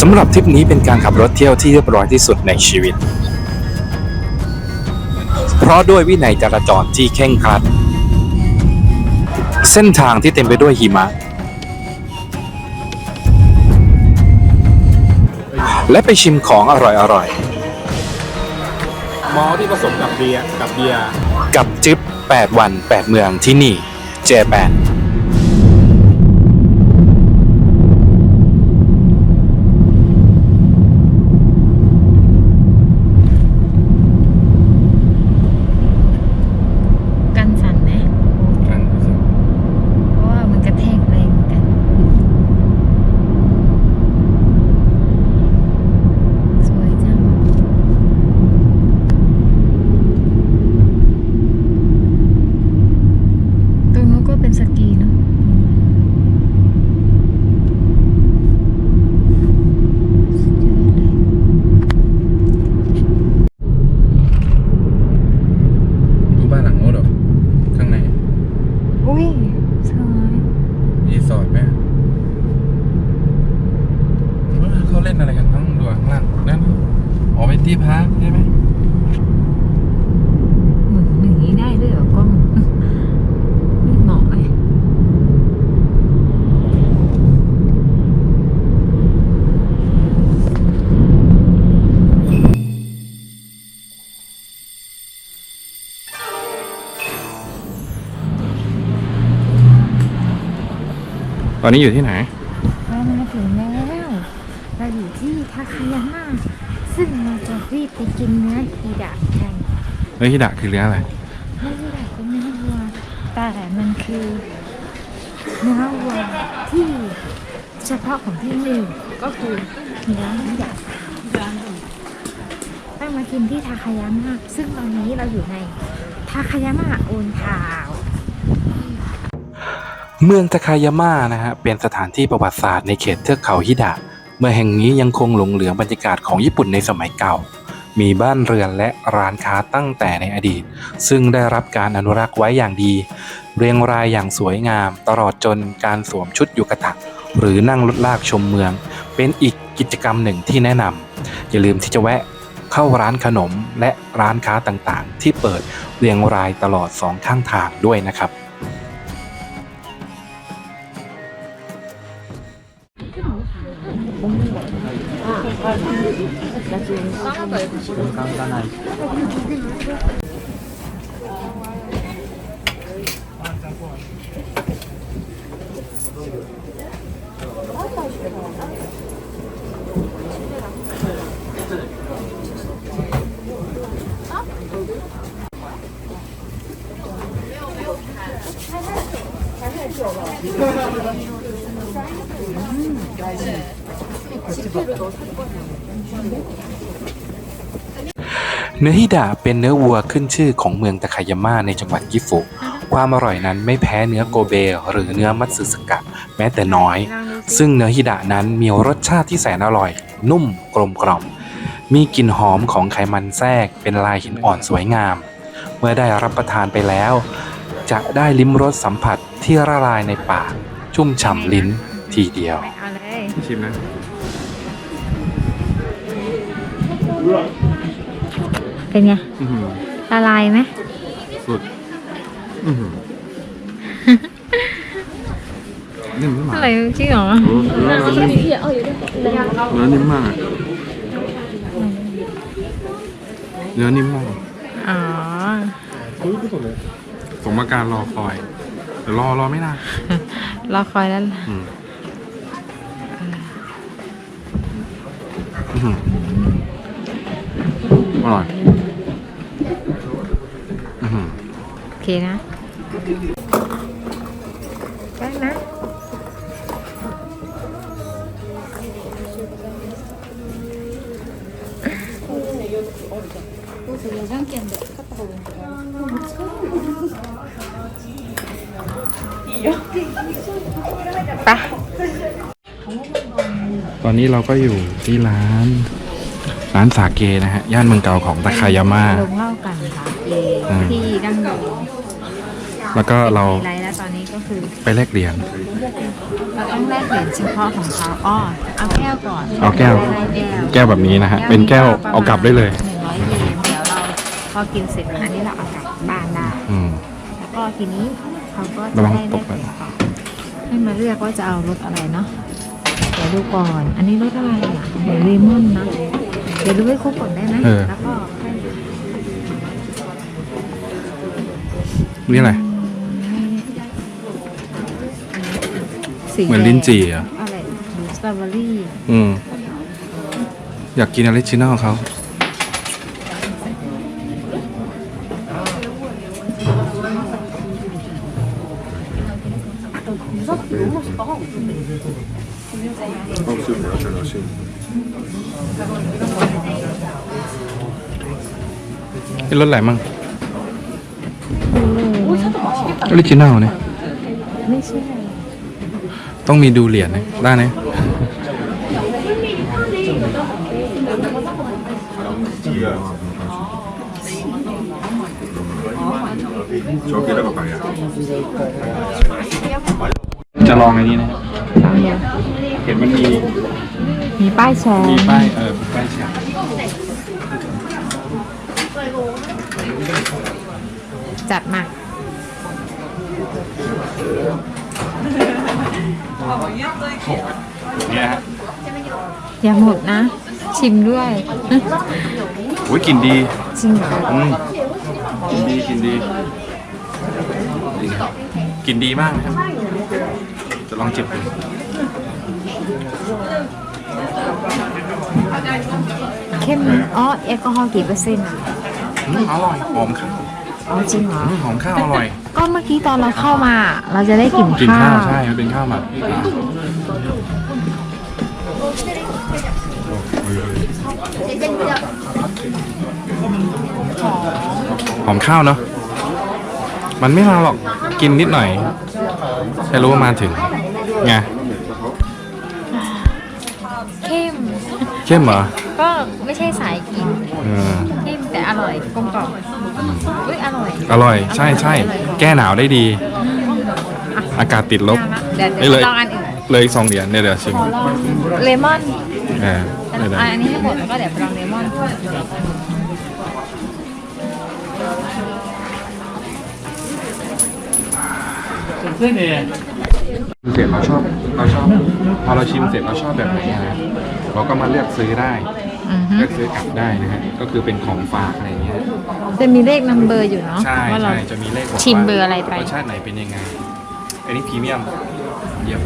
สำหรับทริปนี้เป็นการขับรถเที่ยวที่เรียบร้อยที่สุดในชีวิต เพราะด้วยวินัยจราจรที่เคร่งครัด เส้นทางที่เต็มไปด้วยหิมะ และไปชิมของอร่อยมอลที่ผสมกับเบียร์กับเบียร์ๆกับทริป8วัน 8 เมืองที่นี่ เจแปนกันสั่นไหมเพราะว่ามันกระแทกแรงเหมือนกัน สวยจัง ตรงนู้นก็เป็นสกีเนาะสุดยอดเลย ดูบ้านหลังโน้นเหรอ ข้างใน อุ้ยสวย รีสอร์ทไหมเออเขาเล่นอะไรกันต้องดูข้างล่างนั่นอ๋อเป็น ที่พักใช่ไหมเหมือนอย่างนี้ได้ด้วยเหรอกล้องไม่เหมาะไหมตอนนี้อยู่ที่ไหน เรามาถึงแล้ว เราอยู่ที่ทาคายาม่าซึ่งเราจะรีบ ไปกินเนื้อฮีดะกันเฮ้ยฮิดะคือเรื่องอะไรเนื้อฮีดะเป็นเนื้อวัวแต่มันคือเนื้อวัวที่เฉพาะของที่นี่ก็คือเนื้อฮีดะต้องมากินที่ทาคายาม่าซึ่งตอนนี้เราอยู่ในทาคายาม่าโอนทาวน์เมืองทาคายาม่านะฮะเป็นสถานที่ประวัติศาสตร์ในเขตเทือกเขาฮิดะ เมื่องแห่งนี้ยังคงหลงเหลือบรรยากาศของญี่ปุ่นในสมัยเก่า มีบ้านเรือนและร้านค้าตั้งแต่ในอดีต ซึ่งได้รับการอนุรักษ์ไว้อย่างดี เรียงรายอย่างสวยงาม ตลอดจนการสวมชุดยุกะตะ หรือนั่งรถลากชมเมือง เป็นอีกกิจกรรมหนึ่งที่แนะนำอย่าลืมที่จะแวะเข้าร้านขนมและร้านค้าต่างๆ ที่เปิดเรียงรายตลอดสองข้างทางด้วยนะครับ 지금 깐깐하이. 집회를 넣어서 거냐고. เนื้อฮิดะเป็นเนื้อวัวขึ้นชื่อของเมืองตะคายาม่าในจังหวัดกิฟุ ความอร่อยนั้นไม่แพ้เนื้อโกเบ หรือเนื้อมัตสึสกะแม้แต่น้อย ซึ่งเนื้อฮิดะนั้นมีรสชาติที่แสนอร่อย นุ่มกลมกล่อม มีกลิ่นหอมของไขมันแทรกเป็นลายหินอ่อนสวยงาม เมื่อได้รับประทานไปแล้ว จะได้ลิ้มรสสัมผัสที่ละลายในปาก ชุ่มฉ่ำลิ้นทีเดียว ชิมนะ เป็นไงอื้อหือละลายไหม สุด อือหือนิ่มมากอะไรจริงเหรอโอ้เนื้อนิ่มเนื้อนิ่มมากอะเนื้อนิ่มมากอ๋อสมการรอคอยแต่รอรอไม่นานรอคอยแล้ว อืมอื้อหือ อร่อยอื้อหือโอเคนะได้นะไปตอนนี้เราก็อยู่ที่ร้าน ร้านสาเกนะฮะ ย่านเมืองเก่าของตะคายาม่าลงเล่ากันค่ะเออืมที่ดั้งเดิมแล้วก็เราไลฟ์แล้วตอนนี้ก็คือ ไปแลกเหรียญเราต้องแลกเหรียญเฉพาะของเขาอ้อเอาแก้วก่อนเอาแก้วได้แก้วแก้วแบบนี้นะฮะ เป็นแก้วเอากลับได้เลยหนึ่งร้อยเยนเดี๋ยวเราพอกินเสร็จอันนี้เราเอากลับบ้านได้อืมแล้วก็ทีนี้เขาก็จะระวังได้ตได้กผไปลต่อให้มาเลือกว่าจะเอารสอะไรเนาะเดี๋ยวดูก่อน อันนี้รสอะไรอะเหมือนเลมอนนะ เดี๋ยวดูให้ครบก่อนได้ไหมเออ แล้วก็ให้นี่อะไร สีเหมือนลิ้นจี่เหรออะไรหรือสตรอเบอรี่อืม อยากกินออริจินอลเขา เป็นรสอะไรมั่งออริจินอลเนี่ยไม่ใช่ต้องมีดูเหรียญนะได้นะจะลองอันนี้นะ เห็นมันมี มีป้ายแชร์ มีป้าย เออมีป้ายแชร์ จัดมาเนี่ยฮะอย่าหมดนะ ชิมด้วยโอ้ยกลิ่นดีจริงเหรออืมกลิ่นดีกลิ่นดีกลิ่นดีมากนะครับจะลองจิบดูเข้มอ๋อแอลกอฮอล์กี่เปอร์เซ็นต์อะอืมอร่อยหอมข้าว อ๋อจริงเหรออืมหอมข้าวอร่อยก็เมื่อกี้ตอนเราเข้ามา เราจะได้กลิ่นกลิ่นข้าข้าววใช่มันเป็นข้าวหมักอะหอมข้าวเนาะมันไม่มาหรอกกินนิดหน่อยแค่รู้ว่ามาถึงไง เข้ม เข้มเหรอก็ไม่ใช่สายกินเออเข้มแต่อร่อยกลมกล่อมอุ้ยอร่อยอร่อย ใช่ใช่แก้หนาวได้ดี อากาศติดลบเดี๋ยวเอ้ยเดี๋เลยวยลองอันอื่นเลยอีกสองเหรียญเนี่ยเดี๋ยวชิมขอลองเลมอนเออเดี๋ยวเดี๋ยวอันนี้ให้หมดแล้วก็เดี๋ยวไปลองเลมอนเสร็จเราชอบเราชอบพอเราชิมเสร็จเราชอบแบบไหนอะนะเราก็มาเลือกซื้อได้ อือฮึเลือกซื้อกลับได้นะฮะก็คือเป็นของฝากอะไรเงี้ย จะมีเลขนัมเบอร์อยู่เนาะใช่ว่าเรา ใช่จะมีเลขบอกชิมว่าเบอร์อะไรไป รสชาติไหนเป็นยังไง อันนี้พรีเมียมเยี่ยม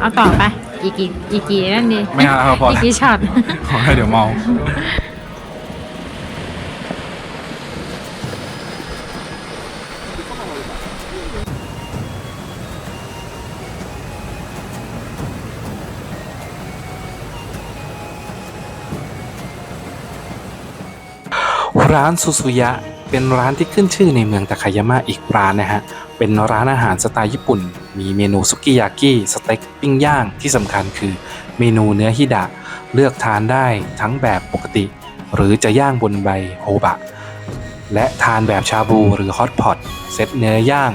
เอาต่อไป อีกกี่อีกกี่นั่นดีไม่เอาเอาพออี กกี่ช็อต ขอให้เดี๋ยวเมา ร้านซูซุยะ เป็นร้านที่ขึ้นชื่อในเมืองตะคายามะอีกร้านนะฮะ เป็นร้านอาหารสไตล์ญี่ปุ่น มีเมนูสุกิยากิสเต็กปิ้งย่างที่สำคัญคือเมนูเนื้อฮิดะ เลือกทานได้ทั้งแบบปกติ หรือจะย่างบนใบโฮบะ และทานแบบชาบูหรือฮอตพอตเซตเนื้อย่าง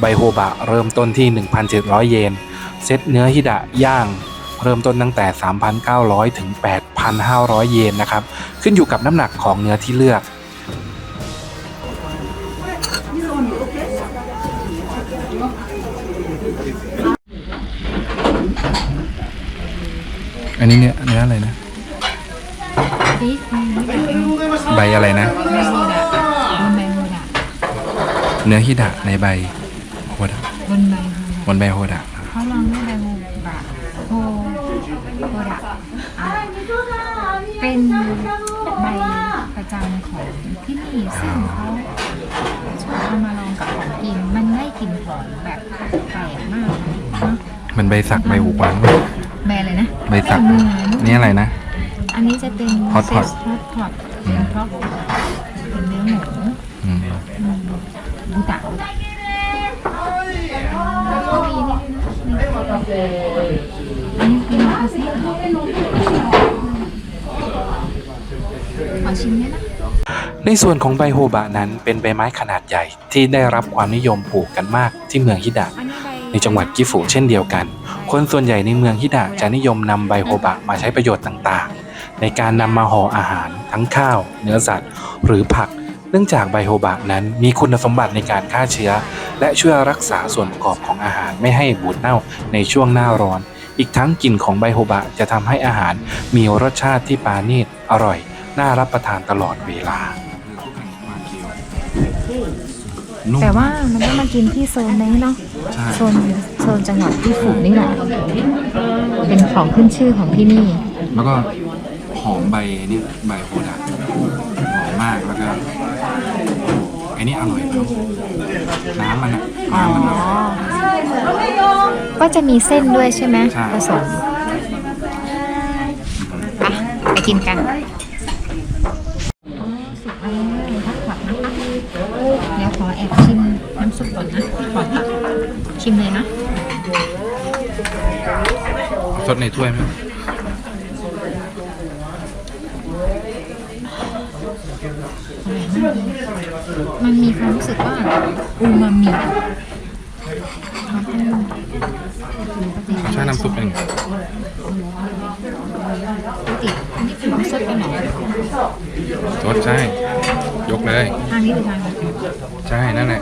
ใบโฮบะเริ่มต้นที่ 1,700 เยน เซตเนื้อฮิดะย่าง เริ่มต้นตั้งแต่ 3,900 ถึง 8,500 เยนนะครับ ขึ้นอยู่กับน้ำหนักของเนื้อที่เลือกอันนี้เนี่ยเนื้ออะไรนะนี่นี่แบบเป็นใบอะไรนะแมงมุมอะบนใบโฮดะเนื้อฮิดะในใบโฮดะบนใบโฮดะ บนใบโฮดะ เขาลองด้วยใบโฮดะโฮโฮดะอะ เป็นใบประจำของที่นี่ซึ่งเขาชอบเอามาลองกับของกินมันได้กลิ่นหอมแบบแปลกมากเนาะมันใบสักใบหูกวางแบรนด์อะไรนะใบสักมือนี่อะไรนะ อันนี้จะเป็น Hot pot ฮอตพอตเป็นท็อปเป็นเนื้อหมูอืมบูตะแล้วก็มีนี่ด้วยนะอันนี้เป็นคาซิขอ ชิมเนี่ยนะ ในส่วนของใบโฮบะนั้นเป็นใบไม้ขนาดใหญ่ที่ได้รับความนิยมปลูกกันมากที่เมืองฮิดะ อันนี้ใบในจังหวัดกิฟุเช่นเดียวกัน คนส่วนใหญ่ในเมืองฮิดะจะนิยมนำใบโฮบะมาใช้ประโยชน์ต่างๆ ในการนำมาห่ออาหาร ทั้งข้าว เนื้อสัตว์ หรือผัก เนื่องจากใบโฮบะนั้นมีคุณสมบัติในการฆ่าเชื้อ และช่วยรักษาส่วนประกอบของอาหารไม่ให้บูดเน่าในช่วงหน้าร้อน อีกทั้งกลิ่นของใบโฮบะจะทำให้อาหารมีรสชาติที่ปาณีตอร่อย น่ารับประทานตลอดเวลาแต่ว่ามันต้องมากินที่โซนนี้เนาะใช่ โซนโซนจังหวัดที่ฝูนี่แหละ เป็นของขึ้นชื่อของที่นี่ แล้วก็หอมใบนี่ใบโฮดะหอมมากแล้วก็ไอ้นี่อร่อยครับน้ำมันอะอ๋อน้ำมันอะก็จะมีเส้นด้วยใช่ไหมใช่ ผสมไปไปกินกันอ๋อสุกแล้วพักผักนะคะเดี๋ยวขอแอบชิม น้ำซุปก่อนนะขอตักชิมเลยนะสดในถ้วยไหมมันมีความรู้สึกว่าอูมามิมันเป็นใช่น้ำซุปเป็นไงปกตินี่คือน้ำซุปเป็นหรอสดใช่ ยกเลย ทางนี้หรือทางนี้ใช่ นั่นแหละ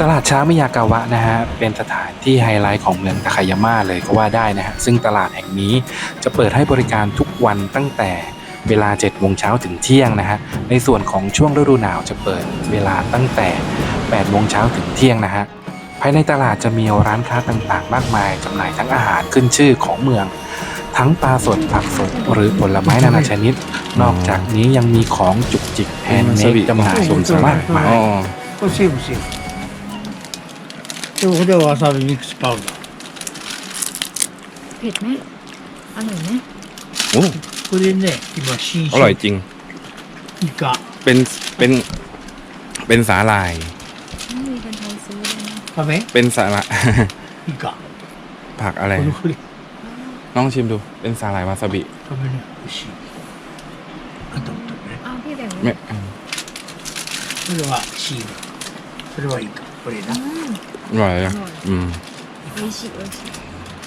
ตลาดเช้ามิยากาวะนะฮะเป็นสถานที่ไฮไลท์ของเมืองตาคายาม่าเลยก็ว่าได้นะฮะซึ่งตลาดแห่งนี้จะเปิดให้บริการทุกวันตั้งแต่เวลา7โมงเช้าถึงเที่ยงนะฮะในส่วนของช่วงฤดูหนาวจะเปิดเวลาตั้งแต่8โมงเช้าถึงเที่ยงนะฮะายในตลาดจะมีร้านค้าต่างๆ มากมายจำหน่ายทั้งอาหารขึ้นชื่อของเมือง ทั้งปลาสดผักสดหรือผลไม้นานาชนิด นอกจากนี้ยังมีของจุกจิกแฮนด์เมดจำหน่ายสมสมากมาย欲しい欲しいでここではわさびミックスパウダーเผ็ดไหมอร่อยไหมโอ้これね今新อร่อยจริงイカเป็นเป็นเป็นสาลาย เลยนะ カメ？ เป็นสาหร่าย イカ。 ผักอะไร これこれ。 น้องชิมดู เป็นสาหร่ายวาซาบิ カメね、美味しい。あとね、 อ้าวพี่แบ่ง ไม่ これはシール。それはイカ。これな。 อร่อยอ่ะอืม โออิชิโออิชิ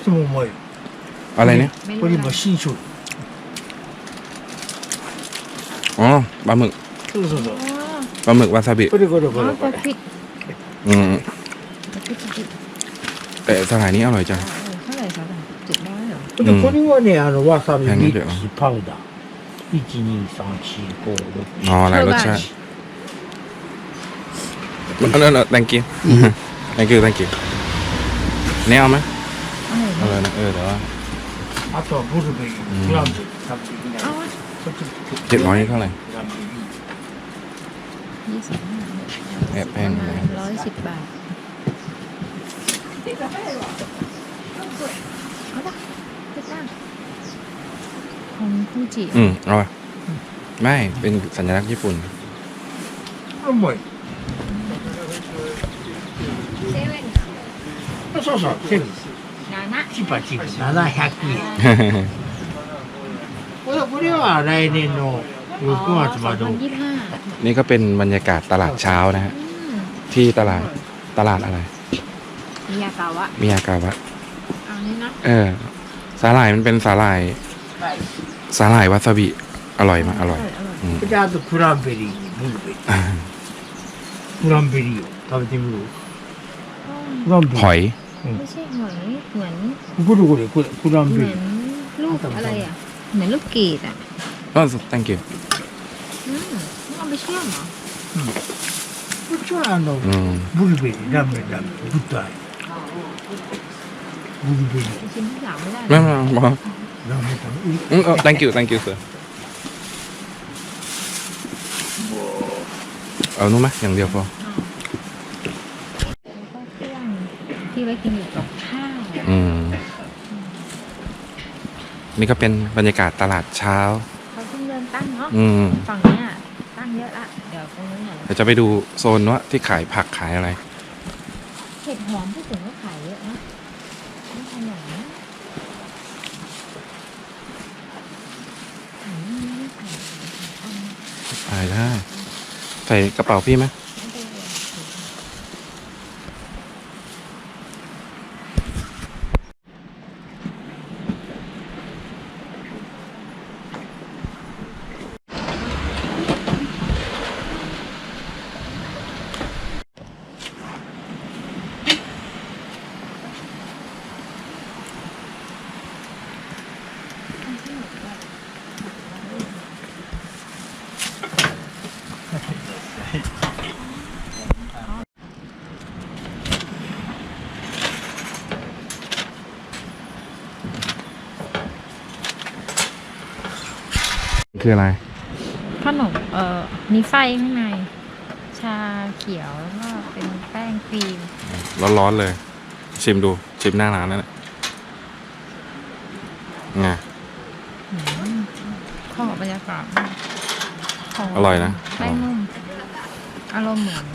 でも重いよ。 อะไรเนี่ย ไม่ こ รู้ れ นะ 今新商品。 อ๋อ ปลาหมึก そうそうそう。 อ๋อ ปลาหมึกวาซาบิ これこれ อ๋ こ อ れ ป こ ลา れ。 พริก อืม แต่สาหร่ายนี้อร่อยจัง ๆเออเท่าไหร่คะเจ็ดร้อยเหรอ でこれはね、あのわさび何ミックスパウダー。一二三四五六 อ๋อ หลายรสชาติมันนั่นน่ะ thank you thank you thank you นี่เอาไหม อร่อยไหมเอาเลยนะ เออ แต่ว่า あとはブルベリー、クランベリー、食べてみない เอาวะ そっち เจ็ดร้อยนี่เท่าไหร่ クランベリー。 ยี่สิบห้า แอบแพงอยู่นะ ร้อยสิบบาท เอาปะเจ็ดบ้างของฟูจิ อืมเอาไปไม่ เป็นสัญลักษณ์ญี่ปุ่น うまい。 เซเว่น そうそう、セブン。 นานะ チパチパ700円。これこれは来年の6月まで สองพันยี่สิบห้า นี่ก็เป็นบรรยากาศตลาดเช้านะฮะ อืม ที่ตลาด ตลาดอะไร มิยากาวะ มิยากาวะ เอานี้นะ เออ สาหร่ายมันเป็นสาหร่าย สาหร่ายวาซาบิ อร่อยมากอร่อย อืม であとクランベリーにブルベリークランベリーを食べてみるクランベリ หอย ไม่ใช่หอยเหมือน ーこれこれこれクラン เห ベ มื リ อน ー ลูกอะไรอ่ะ เหมือนลูกเกดอ่ะ ก็ thank you อืมต้องเอาไปเชื่อมเหรอ こっちはあの อืม ブルベリーラーメンラーメングッドアイブルベリー ไป ชิ้นที่สามไม่ได้ไม่ไม่ไม่ thank you thank you sir เอานู้นไหมอย่างเดียวพอแล้วก็เครื่องที่ไว้กินกับข้าวอืมนี่ก็เป็นบรรยากาศตลาดเช้า เขาเพิ่งเริ่มตั้งเนาะอืมฝั่งเนี้ยตั้งเยอะละเดี๋ยวตรงนี้นเนี่ย เดี๋ยวจะไปดูโซนว่าที่ขายผักขายอะไร ใส่กระเป๋าพี่ไหม คืออะไร ขนมเอ่อมีไส้ข้างใน ชาเขียวแล้วก็เป็นแป้งครีม ร้อนๆเลย ชิมดู ชิมหน้าร้านนั่นแหละไงขอบบรรยากาศอร่อยนะ แป้งนุ่ม อารมณ์เหมือน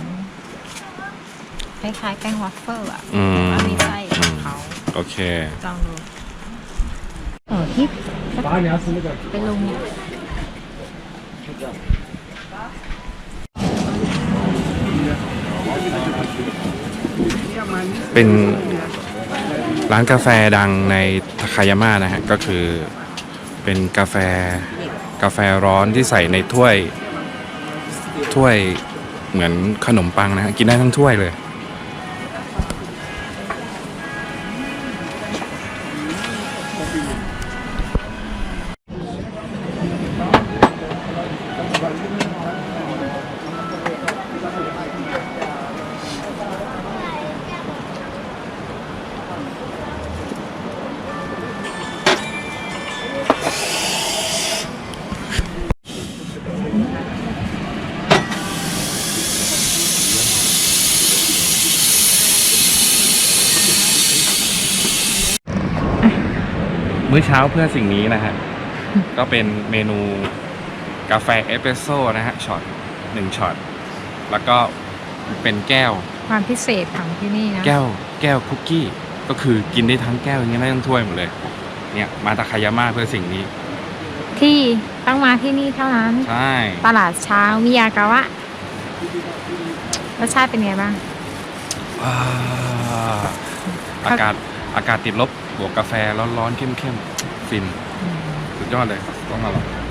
คล้ายๆแป้งวัฟเฟิลอะอืมมีไส้เขาโอเคจองดูเออที่ ไปลง เป็นร้านกาแฟดังในทาคายาม่านะฮะ ก็คือเป็นกาแฟกาแฟร้อนที่ใส่ในถ้วยถ้วยเหมือนขนมปังนะฮะ กินได้ทั้งถ้วยเลย มื้อเช้าเพื่อสิ่งนี้นะฮะ ก็เป็นเมนูกาแฟเอสเปรสโซ่นะฮะช็อตหนึ่งช็อตแล้วก็เป็นแก้ว ความพิเศษของที่นี่นะ แก้วแก้วคุกกี้ ก็คือกินได้ทั้งแก้วอย่างเงี้ยได้ทั้งถ้วยหมดเลย เนี่ยมาตาคายาม่าเพื่อสิ่งนี้ ที่ต้องมาที่นี่เท่านั้น ใช่ ตลาดเช้ามิยากาวะรสชาติเป็นไงบ้างอ่าอากาศอากาศติดลบ บวกกาแฟร้อนๆเข้มๆฟิน สุดยอดเลยต้องมาลอง